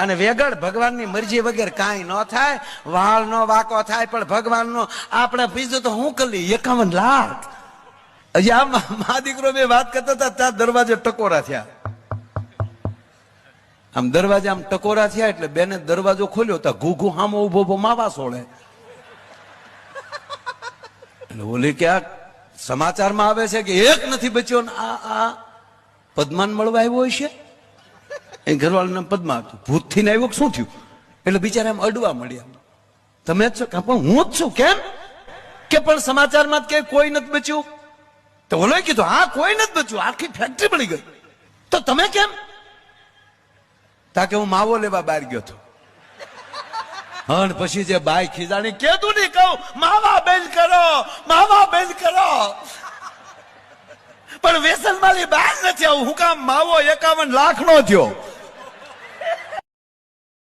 અને વેગળ ભગવાનની મરજી વગર કાંઈ ન થાય, વાળનો વાકો થાય, પણ ભગવાનનો આપણે બીજું તો હું કરી એકાવન લાખ. હજી મા મા દીકરો બે વાત કરતા હતા, ત્યાં દરવાજે ટકોરા થયા. આમ દરવાજે આમ ટકોરા થયા એટલે બેને દરવાજો ખોલ્યો તો ઘૂઘુ હામો ઊભો ઊભો માવા સોળે. એટલે ઓલી ક્યાંક સમાચારમાં આવે છે કે એક નથી બચ્યો ને આ આ પદ્માન મળવા આવ્યો હોય છે? એ ઘરવાળાનું નામ પદ્મા હતું. ભૂતથી ને આવ્યો શું થયું? એટલે બિચારા એમ અડવા મળ્યા. તમે જ છો? કે પણ હું જ છું કેમ? કે પણ સમાચારમાં કે કોઈ નથી બચ્યું? તો ઓલો કીધું, હા, કોઈ નથી બચ્યું. આખી ફેક્ટરી પડી ગઈ. તો તમે કેમ? તાકે હું માવો લેવા બહાર ગયો હતો. અને પછી જે બાઈ ખીજાણી કેતું નહીં કહું. માવા બંધ કરો. માવા બંધ કરો. પણ વેસન માલી બહાર નથી આવું. હું કામ માવો એકાવન લાખ નો થયો.